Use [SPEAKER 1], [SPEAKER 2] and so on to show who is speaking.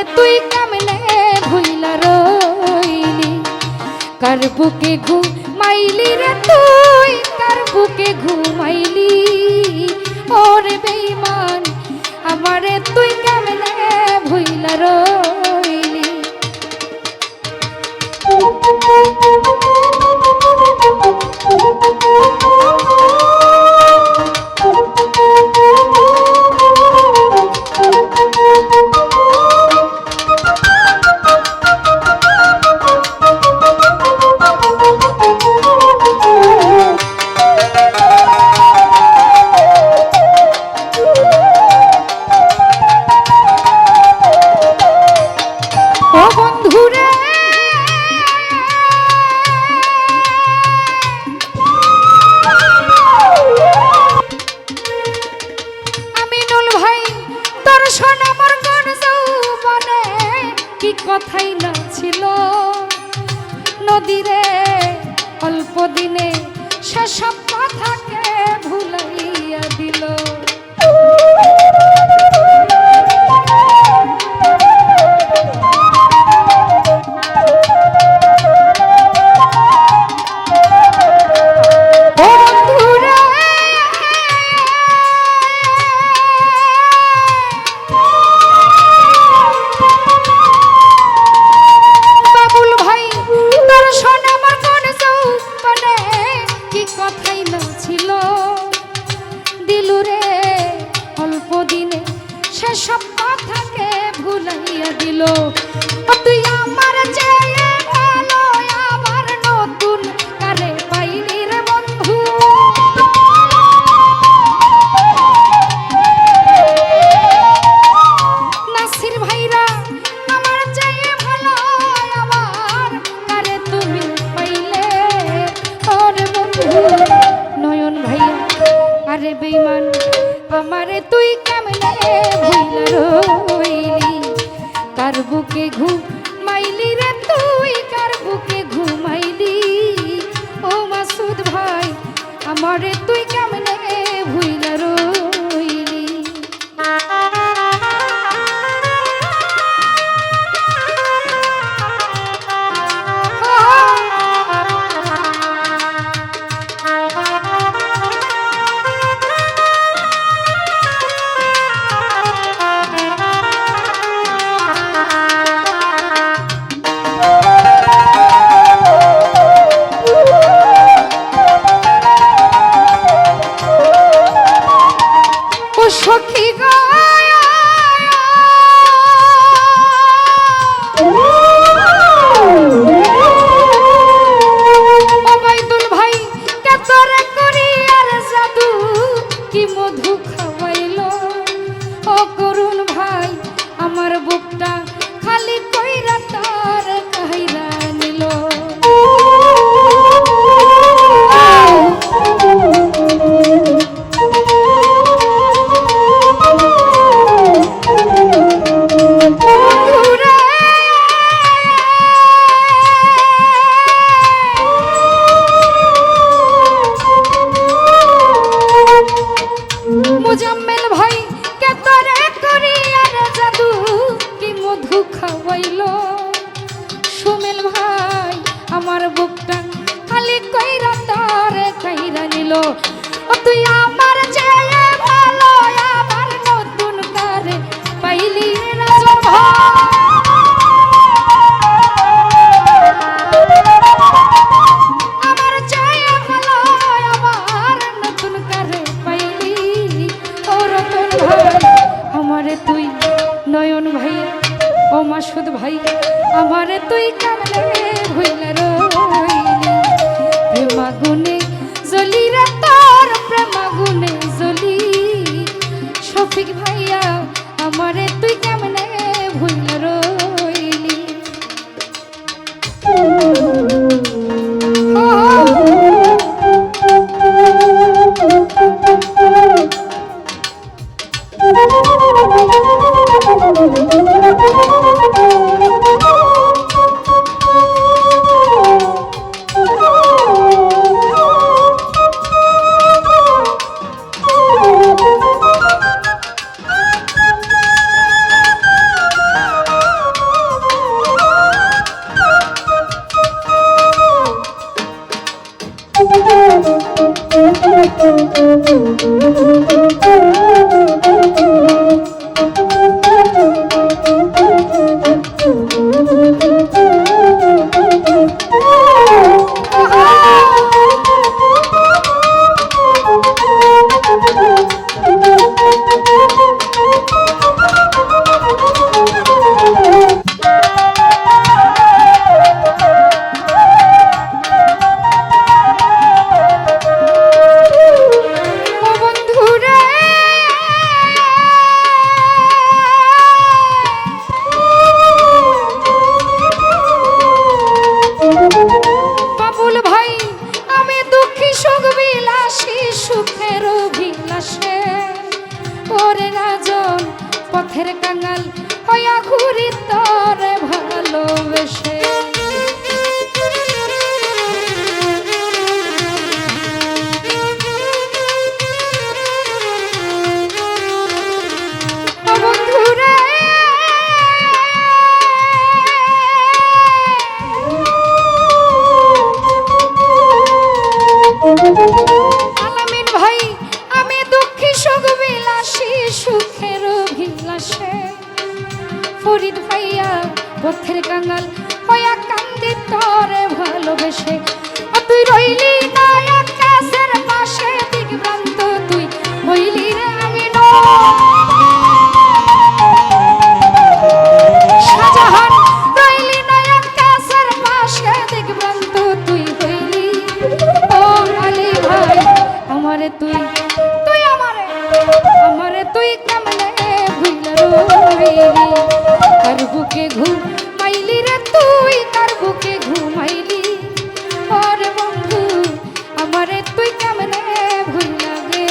[SPEAKER 1] আমারে তুই কামনে ভুইলা রইলি। কার বুকে ঘুমাইলি রে তুই? কার বুকে ঘুমাইলি? ওরে বেইমান আমারে তুই সোনামর গণ যৌবনে কি কথাই না ছিল। নদীরে অল্প দিনে সেসব কথাকে ভুলাইয়া দিল। সে সব কথাকে ভুলাইয়া দিল। তুই আমার চেয়ে aplauso. অভিলাষে ওরে রাজন পথের কাঙাল হইয়া ঘুরি তরে ভালোবেসে। ফরিদ ভাইয়া পথের কাঙাল। হইয়া কান্দি তরে ভালোবেসে। তুই রইলি না আকাশের পাশে দিগভ্রান্ত তুই হইলি রে আমি শাহজাহান তুই তুই আমারে আমারে তুই কেমনে বুকে ঘুমাইলি রে তুই তার বুকে ঘুমাইলি। ওর বন্ধু আমারে তুই কেমনে ভুল লাগে?